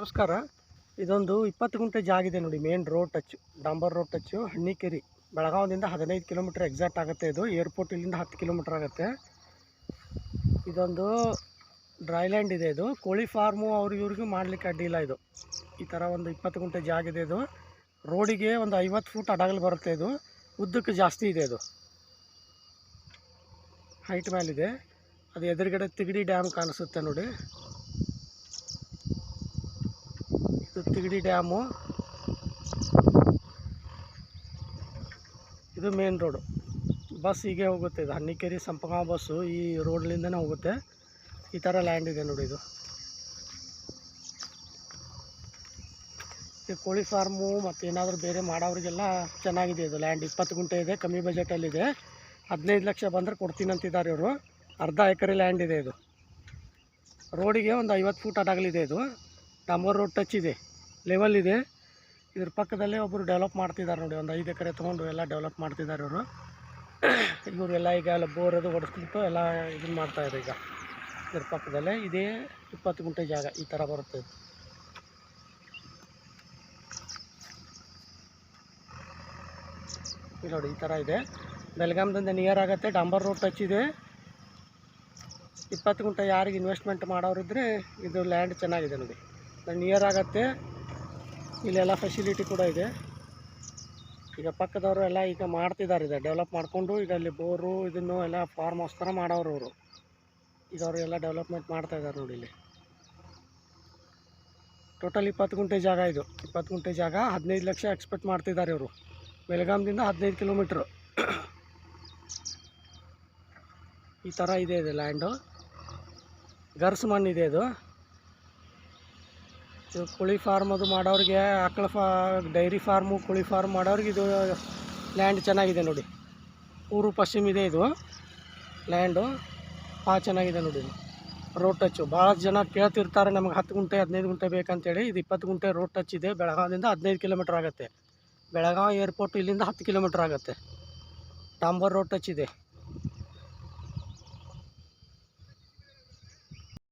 ನಮಸ್ಕಾರ. ಇದೊಂದು ಇಪ್ಪತ್ತು ಗುಂಟೆ ಜಾಗ ಇದೆ ನೋಡಿ ಮೇನ್ ರೋಡ್ ಟಚ್ ಡಾಂಬರ್ ರೋಡ್ ಟಚ್ಚು ಹಣ್ಣಿಕೆರಿ. ಬೆಳಗಾವಿಯಿಂದ ಹದಿನೈದು ಕಿಲೋಮೀಟ್ರ್ ಎಕ್ಸಾಕ್ಟ್ ಆಗುತ್ತೆ ಇದು. ಏರ್ಪೋರ್ಟ್ ಇಲ್ಲಿಂದ ಹತ್ತು ಕಿಲೋಮೀಟ್ರ್ ಆಗುತ್ತೆ. ಇದೊಂದು ಡ್ರೈಲ್ಯಾಂಡ್ ಇದೆ ಇದು. ಕೋಳಿ ಫಾರ್ಮು ಅವ್ರಿಗೆ ಇವ್ರಿಗೂ ಮಾಡಲಿಕ್ಕೆ ಅಡ್ಡಿಲ್ಲ ಇದು. ಈ ಥರ ಒಂದು ಇಪ್ಪತ್ತು ಗುಂಟೆ ಜಾಗ ಇದೆ ಇದು. ರೋಡಿಗೆ ಒಂದು ಐವತ್ತು ಫೂಟ್ ಅಡಗಲು ಬರುತ್ತೆ ಇದು. ಉದ್ದಕ್ಕೆ ಜಾಸ್ತಿ ಇದೆ ಇದು. ಹೈಟ್ ಮೇಲಿದೆ. ಅದು ಎದುರುಗಡೆ ತಿಗಡಿ ಡ್ಯಾಮ್ ಕಾಣಿಸುತ್ತೆ ನೋಡಿ. ಇದು ತಿಗಡಿ ಡ್ಯಾಮು. ಇದು ಮೇನ್ ರೋಡು. ಬಸ್ ಹೀಗೆ ಹೋಗುತ್ತೆ. ಇದು ಹನ್ನಿಕೇರಿ ಸಂಪಂಗ ಬಸ್ಸು ಈ ರೋಡ್ಲಿಂದನೇ ಹೋಗುತ್ತೆ. ಈ ಥರ ಲ್ಯಾಂಡ್ ಇದೆ ನೋಡಿ ಇದು. ಈ ಕೋಳಿ ಫಾರ್ಮು ಮತ್ತು ಏನಾದರೂ ಬೇರೆ ಮಾಡೋರಿಗೆಲ್ಲ ಚೆನ್ನಾಗಿದೆ ಇದು ಲ್ಯಾಂಡ್ ಇಪ್ಪತ್ತು ಗುಂಟೆ ಇದೆ, ಕಮ್ಮಿ ಬಜೆಟಲ್ಲಿದೆ. ಹದಿನೈದು ಲಕ್ಷ ಬಂದರೆ ಕೊಡ್ತೀನಿ ಅಂತಿದ್ದಾರೆ ಇವರು. ಅರ್ಧ ಎಕರೆ ಲ್ಯಾಂಡ್ ಇದೆ ಇದು. ರೋಡಿಗೆ ಒಂದು ಐವತ್ತು ಫೂಟ್ ಅಡಗಲಿದೆ ಇದು. ಡಾಂಬರ್ ರೋಡ್ ಟಚ್ ಇದೆ. ಲೆವೆಲ್ ಇದೆ. ಇದ್ರ ಪಕ್ಕದಲ್ಲೇ ಒಬ್ಬರು ಡೆವಲಪ್ ಮಾಡ್ತಿದ್ದಾರೆ ನೋಡಿ, ಒಂದು ಐದು ಎಕರೆ ತೊಗೊಂಡು ಎಲ್ಲ ಡೆವಲಪ್ ಮಾಡ್ತಿದ್ದಾರೆ ಇವರು. ಇವರೆಲ್ಲ ಈಗ ಎಲ್ಲ ಬೋರ್ ಅದು ಹೊಡೆಸ್ಬಿಟ್ಟು ಎಲ್ಲ ಇದನ್ನು ಮಾಡ್ತಾಯಿದೆ ಈಗ. ಇದ್ರ ಪಕ್ಕದಲ್ಲೇ ಇದೇ ಇಪ್ಪತ್ತು ಗುಂಟೆ ಜಾಗ ಈ ಥರ ಬರುತ್ತೆ ನೋಡಿ ಈ ಥರ ಇದೆ. ಬೆಲ್ಗಾಮ್ದಿಂದ ನಿಯರ್ ಆಗುತ್ತೆ, ಡಾಂಬರ್ ರೋಡ್ ಟಚ್ ಇದೆ. ಇಪ್ಪತ್ತು ಗುಂಟೆ ಯಾರಿಗೆ ಇನ್ವೆಸ್ಟ್ಮೆಂಟ್ ಮಾಡೋರಿದ್ರೆ ಇದು ಲ್ಯಾಂಡ್ ಚೆನ್ನಾಗಿದೆ ನೋಡಿ. ನಿಯರ್ ಆಗುತ್ತೆ. ಇಲ್ಲೆಲ್ಲ ಫೆಸಿಲಿಟಿ ಕೂಡ ಇದೆ. ಈಗ ಪಕ್ಕದವರು ಎಲ್ಲ ಈಗ ಮಾಡ್ತಿದ್ದಾರೆ ಇದೆ ಡೆವಲಪ್ ಮಾಡಿಕೊಂಡು ಈಗ ಅಲ್ಲಿ ಬೋರು ಇದನ್ನು ಎಲ್ಲ ಫಾರ್ಮ್ ಹೌಸ್ ಥರ ಮಾಡೋರು ಅವರು ಈಗ ಅವರು ಎಲ್ಲ ಡೆವಲಪ್ಮೆಂಟ್ ಮಾಡ್ತಾ ಇದ್ದಾರೆ ನೋಡಿ ಇಲ್ಲಿ. ಟೋಟಲ್ ಇಪ್ಪತ್ತು ಗುಂಟೆ ಜಾಗ ಇದು. ಇಪ್ಪತ್ತು ಗುಂಟೆ ಜಾಗ ಹದಿನೈದು ಲಕ್ಷ ಎಕ್ಸ್ಪೆಕ್ಟ್ ಮಾಡ್ತಿದ್ದಾರೆ ಇವರು. ಬೆಳಗಾಮ್ದಿಂದ ಹದಿನೈದು ಕಿಲೋಮೀಟ್ರು ಈ ಥರ ಇದೆ ಇದು ಲ್ಯಾಂಡು ಗರ್ಸ್ ಮಣ್ಣಿದೆ ಇದೆ ಇದು. ಕೋಳಿ ಫಾರ್ಮ್ ಅದು ಮಾಡೋರಿಗೆ, ಆಕಳ ಫಾ, ಡೈರಿ ಫಾರ್ಮು, ಕೋಳಿ ಫಾರ್ಮ್ ಮಾಡೋರಿಗೆ ಇದು ಲ್ಯಾಂಡ್ ಚೆನ್ನಾಗಿದೆ ನೋಡಿ. ಊರು ಪಶ್ಚಿಮ ಇದೆ ಇದು ಲ್ಯಾಂಡು ಭಾಳ ಚೆನ್ನಾಗಿದೆ ನೋಡಿ ಇದು. ರೋಡ್ ಟಚ್ಚು ಭಾಳ ಜನ ಕೇಳ್ತಿರ್ತಾರೆ ನಮಗೆ ಹತ್ತು ಗುಂಟೆ, ಹದಿನೈದು ಗುಂಟೆ ಬೇಕಂತೇಳಿ, ಇದು ಇಪ್ಪತ್ತು ಗುಂಟೆ ರೋಡ್ ಟಚ್ ಇದೆ, ಬೆಳಗಾವಿಯಿಂದ ಹದಿನೈದು ಕಿಲೋಮೀಟ್ರ್ ಆಗುತ್ತೆ. ಬೆಳಗಾವಿ ಏರ್ಪೋರ್ಟ್ ಇಲ್ಲಿಂದ ಹತ್ತು ಕಿಲೋಮೀಟ್ರ್ ಆಗುತ್ತೆ. ಡಾಂಬರ್ ರೋಡ್ ಟಚ್ ಇದೆ.